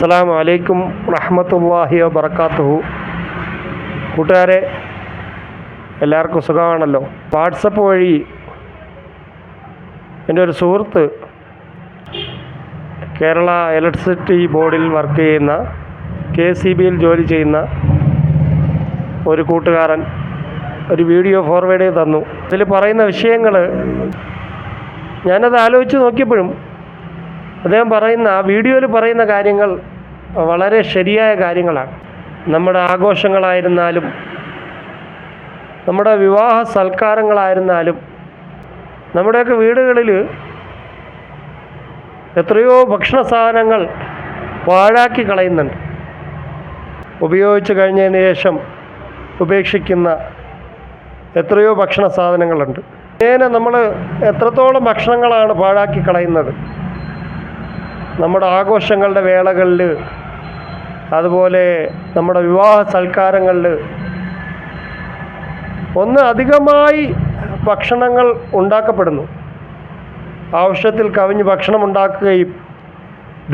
അസ്സാം വലൈക്കും റഹമത്തല്ലാഹി വബർക്കാത്തുഹു കൂട്ടുകാരെ എല്ലാവർക്കും സുഖമാണല്ലോ? വാട്സപ്പ് വഴി എന്റെ ഒരു സുഹൃത്ത് കേരള ഇലക്ട്രിസിറ്റി ബോർഡിൽ വർക്ക് ചെയ്യുന്ന കെ സി ബിയിൽ ജോലി ചെയ്യുന്ന ഒരു കൂട്ടുകാരൻ ഒരു വീഡിയോ ഫോർവേഡ് ചെയ്ത് തന്നു. അതിൽ പറയുന്ന വിഷയങ്ങൾ ഞാനത് ആലോചിച്ച് നോക്കിയപ്പോഴും അദ്ദേഹം പറയുന്ന ആ വീഡിയോയിൽ പറയുന്ന കാര്യങ്ങൾ വളരെ ശരിയായ കാര്യങ്ങളാണ്. നമ്മുടെ ആഘോഷങ്ങളായിരുന്നാലും നമ്മുടെ വിവാഹ സൽക്കാരങ്ങളായിരുന്നാലും നമ്മുടെയൊക്കെ വീടുകളിൽ എത്രയോ ഭക്ഷണ സാധനങ്ങൾ പാഴാക്കി കളയുന്നുണ്ട്. ഉപയോഗിച്ച് കഴിഞ്ഞതിന് ശേഷം ഉപേക്ഷിക്കുന്ന എത്രയോ ഭക്ഷണ സാധനങ്ങളുണ്ട്. ഇങ്ങനെ നമ്മൾ എത്രത്തോളം ഭക്ഷണങ്ങളാണ് പാഴാക്കി കളയുന്നത്? നമ്മുടെ ആഘോഷങ്ങളുടെ വേളകളിൽ അതുപോലെ നമ്മുടെ വിവാഹ സൽക്കാരങ്ങളിൽ ഒന്ന് അധികമായി ഭക്ഷണങ്ങൾ ഉണ്ടാക്കപ്പെടുന്നു. ആവശ്യത്തിൽ കവിഞ്ഞ് ഭക്ഷണം ഉണ്ടാക്കുകയും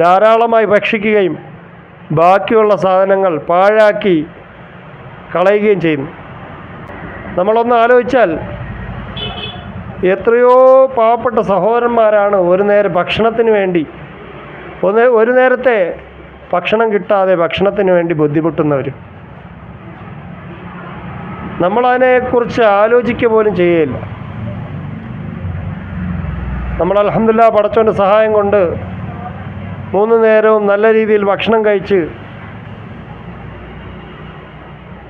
ധാരാളമായി ഭക്ഷിക്കുകയും ബാക്കിയുള്ള സാധനങ്ങൾ പാഴാക്കി കളയുകയും ചെയ്യുന്നു. നമ്മളൊന്ന് ആലോചിച്ചാൽ എത്രയോ പാവപ്പെട്ട സഹോദരന്മാരാണ് ഒരു നേരം ഭക്ഷണത്തിന് വേണ്ടി ഒന്ന് ഒരു നേരത്തെ ഭക്ഷണം കിട്ടാതെ ഭക്ഷണത്തിന് വേണ്ടി ബുദ്ധിമുട്ടുന്നവർ നമ്മളതിനെക്കുറിച്ച് ആലോചിക്കുക പോലും ചെയ്യുകയില്ല നമ്മൾ അലഹമില്ല പടച്ചോന്റെ സഹായം കൊണ്ട് മൂന്ന് നേരവും നല്ല രീതിയിൽ ഭക്ഷണം കഴിച്ച്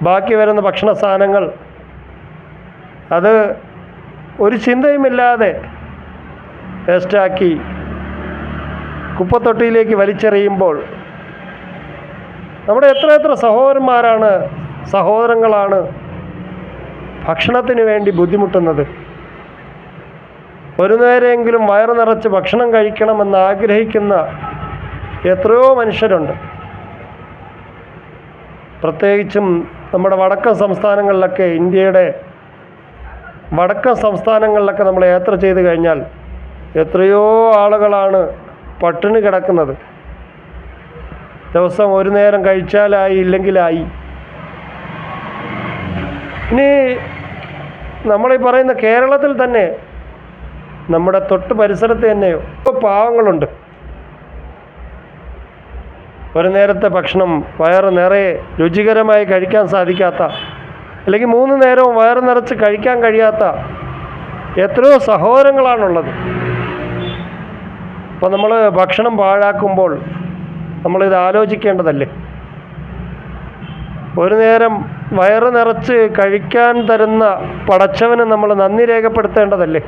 ബാക്കി വരുന്ന ഭക്ഷണ സാധനങ്ങൾ അത് ഒരു ചിന്തയുമില്ലാതെ വേസ്റ്റാക്കി കുപ്പത്തൊട്ടിയിലേക്ക് വലിച്ചെറിയുമ്പോൾ നമ്മുടെ എത്ര എത്ര സഹോദരന്മാരാണ് സഹോദരങ്ങളാണ് ഭക്ഷണത്തിന് വേണ്ടി ബുദ്ധിമുട്ടുന്നത്. ഒരു നേരമെങ്കിലും വയറു നിറച്ച് ഭക്ഷണം കഴിക്കണമെന്ന് ആഗ്രഹിക്കുന്ന എത്രയോ മനുഷ്യരുണ്ട്. പ്രത്യേകിച്ചും നമ്മുടെ വടക്കൻ സംസ്ഥാനങ്ങളിലൊക്കെ ഇന്ത്യയുടെ വടക്കൻ സംസ്ഥാനങ്ങളിലൊക്കെ നമ്മൾ യാത്ര ചെയ്ത് കഴിഞ്ഞാൽ എത്രയോ ആളുകളാണ് പട്ടിണി കിടക്കുന്നത്. ദിവസം ഒരു നേരം കഴിച്ചാലായി ഇല്ലെങ്കിലായി. ഇനി നമ്മളീ പറയുന്ന കേരളത്തിൽ തന്നെ നമ്മുടെ തൊട്ട് പരിസരത്ത് തന്നെ പാവങ്ങളുണ്ട്. ഒരു നേരത്തെ ഭക്ഷണം വയറ് നിറയെ രുചികരമായി കഴിക്കാൻ സാധിക്കാത്ത അല്ലെങ്കിൽ മൂന്ന് നേരവും വയറ് നിറച്ച് കഴിക്കാൻ കഴിയാത്ത എത്രയോ സഹോദരങ്ങളാണുള്ളത്. അപ്പോൾ നമ്മൾ ഭക്ഷണം പാഴാക്കുമ്പോൾ നമ്മളിത് ആലോചിക്കേണ്ടതല്ലേ? ഒരു നേരം വയറ് നിറച്ച് കഴിക്കാൻ തരുന്ന പടച്ചവന് നമ്മൾ നന്ദി രേഖപ്പെടുത്തേണ്ടതല്ലേ?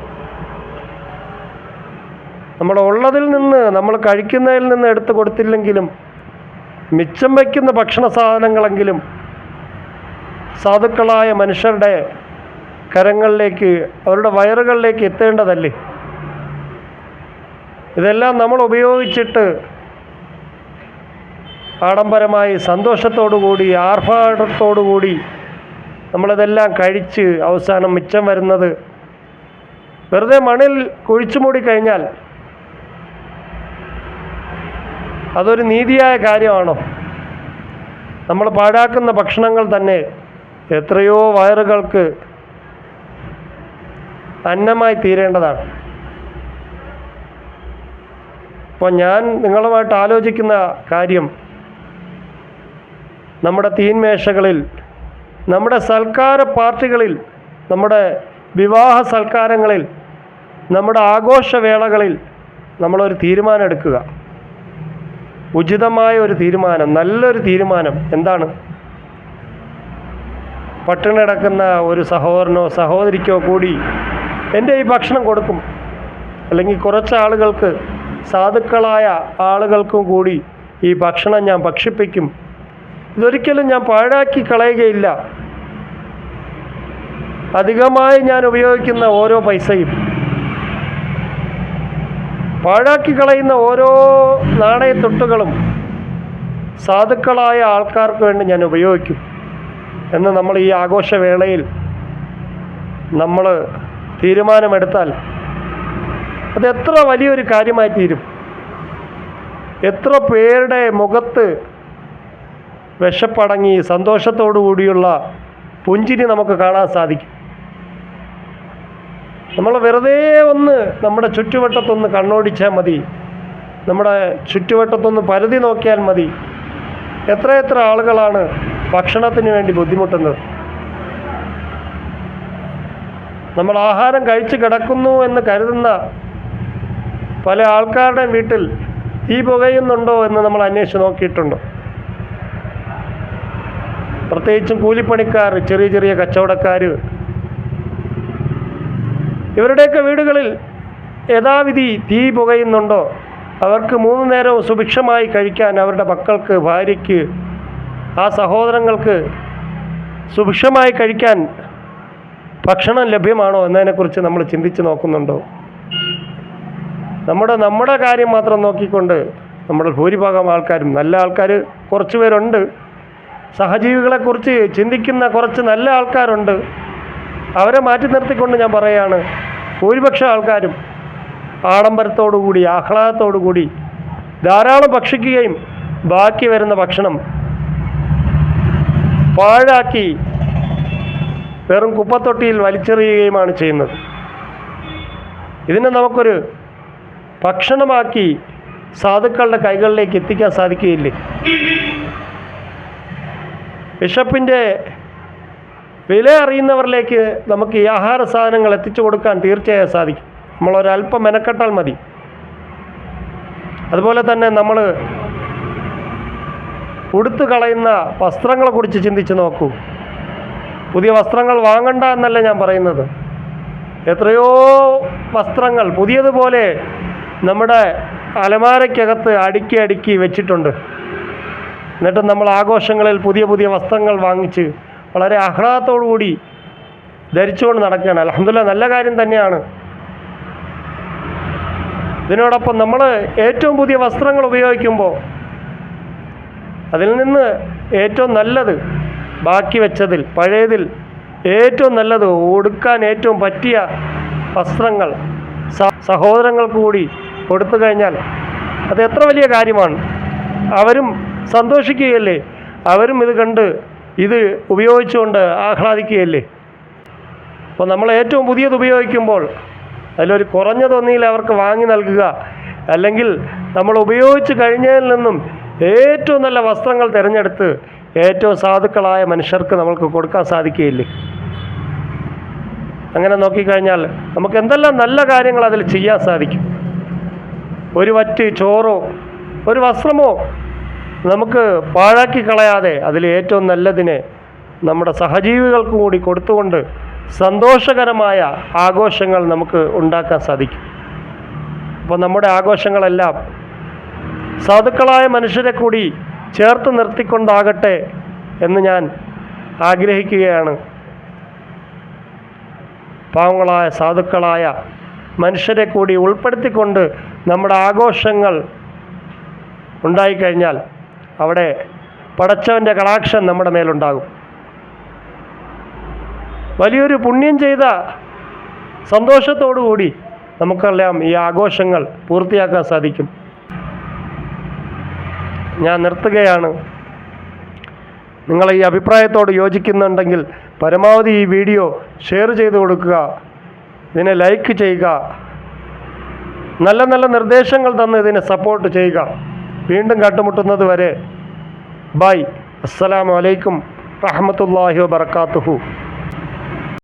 നമ്മൾ ഉള്ളതിൽ നിന്ന് നമ്മൾ കഴിക്കുന്നതിൽ നിന്ന് എടുത്തു കൊടുത്തില്ലെങ്കിലും മിച്ചം വയ്ക്കുന്ന ഭക്ഷണ സാധനങ്ങളെങ്കിലും സാധുക്കളായ മനുഷ്യരുടെ കരങ്ങളിലേക്ക് അവരുടെ വയറുകളിലേക്ക് എത്തേണ്ടതല്ലേ? ഇതെല്ലാം നമ്മൾ ഉപയോഗിച്ചിട്ട് ആഡംബരമായി സന്തോഷത്തോടുകൂടി ആർഭാടത്തോടുകൂടി നമ്മളിതെല്ലാം കഴിച്ച് അവസാനം മിച്ചം വരുന്നത് വെറുതെ മണിൽ കുഴിച്ചു മൂടി കഴിഞ്ഞാൽ അതൊരു നീതിയായ കാര്യമാണോ? നമ്മൾ പാഴാക്കുന്ന ഭക്ഷണങ്ങൾ തന്നെ എത്രയോ വയറുകൾക്ക് അന്നമായി തീരേണ്ടതാണ്. അപ്പോൾ ഞാൻ നിങ്ങളുമായിട്ട് ആലോചിക്കുന്ന കാര്യം നമ്മുടെ തീന്മേശകളിൽ നമ്മുടെ സൽക്കാര പാർട്ടികളിൽ നമ്മുടെ വിവാഹ സൽക്കാരങ്ങളിൽ നമ്മുടെ ആഘോഷവേളകളിൽ നമ്മളൊരു തീരുമാനം എടുക്കുക ഉചിതമായ ഒരു തീരുമാനം നല്ലൊരു തീരുമാനം എന്താണ്? പട്ടിണി കിടക്കുന്ന ഒരു സഹോദരനോ സഹോദരിക്കോ കൂടി എന്റെ ഈ ഭക്ഷണം കൊടുക്കും. അല്ലെങ്കിൽ കുറച്ച് ആളുകൾക്ക് സാധുക്കളായ ആളുകൾക്കും കൂടി ഈ ഭക്ഷണം ഞാൻ ഭക്ഷിപ്പിക്കും. ഇതൊരിക്കലും ഞാൻ പാഴാക്കി കളയുകയില്ല. അധികമായി ഞാൻ ഉപയോഗിക്കുന്ന ഓരോ പൈസയും. പാഴാക്കി കളയുന്ന ഓരോ നാണയത്തൊട്ടുകളും സാധുക്കളായ ആൾക്കാർക്ക് വേണ്ടി ഞാൻ ഉപയോഗിക്കും. എന്ന് നമ്മൾ ഈ ആഘോഷവേളയിൽ നമ്മൾ തീരുമാനമെടുത്താൽ അത് എത്ര വലിയൊരു കാര്യമായി തീരും. എത്ര പേരുടെ മുഖത്ത് വിശപ്പടങ്ങി സന്തോഷത്തോടു കൂടിയുള്ള പുഞ്ചിരി നമുക്ക് കാണാൻ സാധിക്കും. നമ്മൾ വെറുതെ ഒന്ന് നമ്മുടെ ചുറ്റുവട്ടത്തൊന്ന് കണ്ണോടിച്ചാൽ മതി. നമ്മുടെ ചുറ്റുവട്ടത്തൊന്ന് പരിധി നോക്കിയാൽ മതി. എത്ര എത്ര ആളുകളാണ് ഭക്ഷണത്തിന് വേണ്ടി ബുദ്ധിമുട്ടുന്നത്. നമ്മൾ ആഹാരം കഴിച്ച് കിടക്കുന്നു എന്ന് കരുതുന്ന പല ആൾക്കാരുടെ വീട്ടിൽ തീ പുകയുന്നുണ്ടോ എന്ന് നമ്മൾ അന്വേഷിച്ച് നോക്കിയിട്ടുണ്ട്. പ്രത്യേകിച്ചും കൂലിപ്പണിക്കാർ ചെറിയ ചെറിയ കച്ചവടക്കാർ. ഇവരുടെയൊക്കെ വീടുകളിൽ യഥാവിധി തീ പുകയുന്നുണ്ടോ? അവർക്ക് മൂന്ന് നേരവും സുഭിക്ഷമായി കഴിക്കാൻ അവരുടെ മക്കൾക്ക് ഭാര്യയ്ക്ക് ആ സഹോദരങ്ങൾക്ക് സുഭിക്ഷമായി കഴിക്കാൻ ഭക്ഷണം ലഭ്യമാണോ എന്നതിനെക്കുറിച്ച് നമ്മൾ ചിന്തിച്ച് നോക്കുന്നുണ്ടോ? നമ്മുടെ നമ്മുടെ കാര്യം മാത്രം നോക്കിക്കൊണ്ട് നമ്മുടെ ഭൂരിഭാഗം ആൾക്കാരും നല്ല ആൾക്കാർ കുറച്ച് പേരുണ്ട്. സഹജീവികളെക്കുറിച്ച് ചിന്തിക്കുന്ന കുറച്ച് നല്ല ആൾക്കാരുണ്ട്. അവരെ മാറ്റി നിർത്തിക്കൊണ്ട് ഞാൻ പറയുകയാണ് ഭൂരിപക്ഷം ആൾക്കാരും ആഡംബരത്തോടുകൂടി ആഹ്ലാദത്തോടുകൂടി ധാരാളം ഭക്ഷിക്കുകയും ബാക്കി വരുന്ന ഭക്ഷണം പാഴാക്കി വെറും കുപ്പത്തൊട്ടിയിൽ വലിച്ചെറിയുകയുമാണ് ചെയ്യുന്നത്. ഇതിനെ നമുക്കൊരു ഭക്ഷണമാക്കി സാധുക്കളുടെ കൈകളിലേക്ക് എത്തിക്കാൻ സാധിക്കുകയില്ലേ? ബിഷപ്പിന്റെ വില അറിയുന്നവരിലേക്ക് നമുക്ക് ഈ ആഹാര സാധനങ്ങൾ എത്തിച്ചു കൊടുക്കാൻ തീർച്ചയായും സാധിക്കും. നമ്മൾ ഒരല്പം മെനക്കെട്ടാൽ മതി. അതുപോലെ തന്നെ നമ്മൾ ഉടുത്തു കളയുന്ന വസ്ത്രങ്ങളെക്കുറിച്ച് ചിന്തിച്ച് നോക്കൂ. പുതിയ വസ്ത്രങ്ങൾ വാങ്ങണ്ട എന്നല്ല ഞാൻ പറയുന്നത്. എത്രയോ വസ്ത്രങ്ങൾ പുതിയതുപോലെ നമ്മുടെ അലമാരയ്ക്കകത്ത് അടുക്കി അടുക്കി വെച്ചിട്ടുണ്ട്. എന്നിട്ട് നമ്മൾ ആഘോഷങ്ങളിൽ പുതിയ പുതിയ വസ്ത്രങ്ങൾ വാങ്ങിച്ച് വളരെ ആഹ്ലാദത്തോടു കൂടി ധരിച്ചുകൊണ്ട് നടക്കുകയാണ്. അലഹമില്ല നല്ല കാര്യം തന്നെയാണ്. ഇതിനോടൊപ്പം നമ്മൾ ഏറ്റവും പുതിയ വസ്ത്രങ്ങൾ ഉപയോഗിക്കുമ്പോൾ അതിൽ നിന്ന് ഏറ്റവും നല്ലത് ബാക്കി വെച്ചതിൽ പഴയതിൽ ഏറ്റവും നല്ലത് ഉടുക്കാൻ ഏറ്റവും പറ്റിയ വസ്ത്രങ്ങൾ സഹോദരങ്ങൾക്ക് കൂടി കൊടുത്തു കഴിഞ്ഞാൽ അത് എത്ര വലിയ കാര്യമാണ്. അവരും സന്തോഷിക്കുകയല്ലേ? അവരും ഇത് കണ്ട് ഇത് ഉപയോഗിച്ചുകൊണ്ട് ആഹ്ലാദിക്കുകയല്ലേ? അപ്പോൾ നമ്മൾ ഏറ്റവും പുതിയത് ഉപയോഗിക്കുമ്പോൾ അതിലൊരു കുറഞ്ഞതൊന്നിയിൽ അവർക്ക് വാങ്ങി നൽകുക അല്ലെങ്കിൽ നമ്മൾ ഉപയോഗിച്ച് കഴിഞ്ഞതിൽ നിന്നും ഏറ്റവും നല്ല വസ്ത്രങ്ങൾ തിരഞ്ഞെടുത്ത് ഏറ്റവും സാധുക്കളായ മനുഷ്യർക്ക് നമ്മൾക്ക് കൊടുക്കാൻ സാധിക്കുകയില്ലേ? അങ്ങനെ നോക്കിക്കഴിഞ്ഞാൽ നമുക്ക് എന്തെല്ലാം നല്ല കാര്യങ്ങൾ അതിൽ ചെയ്യാൻ സാധിക്കും. ഒരു വറ്റ് ചോറോ ഒരു വസ്ത്രമോ നമുക്ക് പാഴാക്കി കളയാതെ അതിൽ ഏറ്റവും നല്ലതിനെ നമ്മുടെ സഹജീവികൾക്ക് കൂടി കൊടുത്തുകൊണ്ട് സന്തോഷകരമായ ആഘോഷങ്ങൾ നമുക്ക് ഉണ്ടാക്കാൻ സാധിക്കും. അപ്പോൾ നമ്മുടെ ആഘോഷങ്ങളെല്ലാം സാധുക്കളായ മനുഷ്യരെ കൂടി ചേർത്ത് നിർത്തിക്കൊണ്ടാകട്ടെ എന്ന് ഞാൻ ആഗ്രഹിക്കുകയാണ്. പാവങ്ങളായ സാധുക്കളായ മനുഷ്യരെ കൂടി ഉൾപ്പെടുത്തിക്കൊണ്ട് നമ്മുടെ ആഘോഷങ്ങൾ ഉണ്ടായിക്കഴിഞ്ഞാൽ അവിടെ പടച്ചവന്റെ കടാക്ഷം നമ്മുടെ മേലുണ്ടാകും. വലിയൊരു പുണ്യം ചെയ്ത സന്തോഷത്തോടു കൂടി നമുക്കെല്ലാം ഈ ആഘോഷങ്ങൾ പൂർത്തിയാക്കാൻ സാധിക്കും. ഞാൻ നിർത്തുകയാണ്. നിങ്ങൾ ഈ അഭിപ്രായത്തോട് യോജിക്കുന്നുണ്ടെങ്കിൽ പരമാവധി ഈ വീഡിയോ ഷെയർ ചെയ്ത് കൊടുക്കുക. ഇതിനെ ലൈക്ക് ചെയ്യുക. നല്ല നല്ല നിർദ്ദേശങ്ങൾ തന്ന് ഇതിനെ സപ്പോർട്ട് ചെയ്യുക. വീണ്ടും കണ്ടുമുട്ടുന്നത് വരെ. ബൈ അസ്സലാമലൈക്കും അലൈക്കും റഹ്മത്തുള്ളാഹി വബർക്കാത്തുഹു